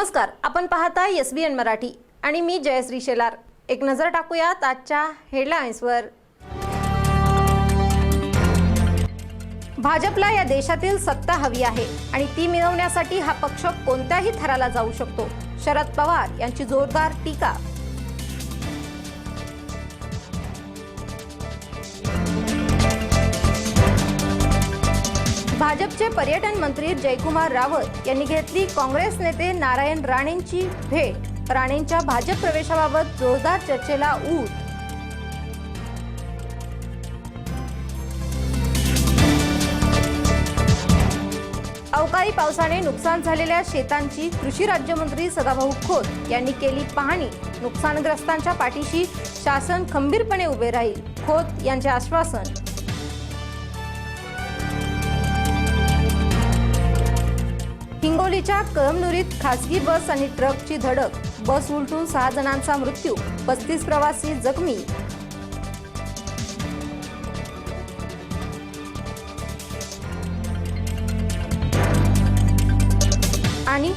नमस्कार आपण पाहता एस बी एन मराठी आणि मी जयश्री शेलार. एक नजर टाकूयात आजच्या हेडलाईन्सवर. भाजपला या देशातील सत्ता हवी आहे आणि ती मिळवण्यासाठी हा पक्ष कोणत्याही थराला जाऊ शकतो. शरद पवार यांची जोरदार टीका. भाजपचे पर्यटन मंत्री जयकुमार रावत यांनी घेतली काँग्रेस नेते नारायण राणेंची भेट. राणेंच्या भाजप प्रवेशाबाबत जोरदार चर्चेला ऊत. अवकाळी पावसाने नुकसान झालेल्या शेतांची कृषी राज्यमंत्री सदाभाऊ खोत यांनी केली पाहणी. नुकसानग्रस्तांच्या पाठीशी शासन खंबीरपणे उभे राहील. खोत यांचे आश्वासन. मुंबईच्या कळमनुरीत खासगी बस आणि ट्रकची धडक. बस उलटून सहा जणांचा मृत्यू पस्तीस प्रवासी जखमी. आणि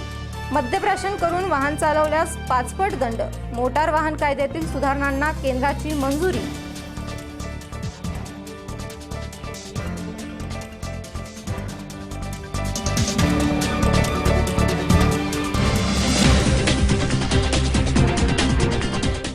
मद्यप्राशन करून वाहन चालवल्यास पाचपट दंड. मोटार वाहन कायद्यातील सुधारणांना केंद्राची मंजुरी.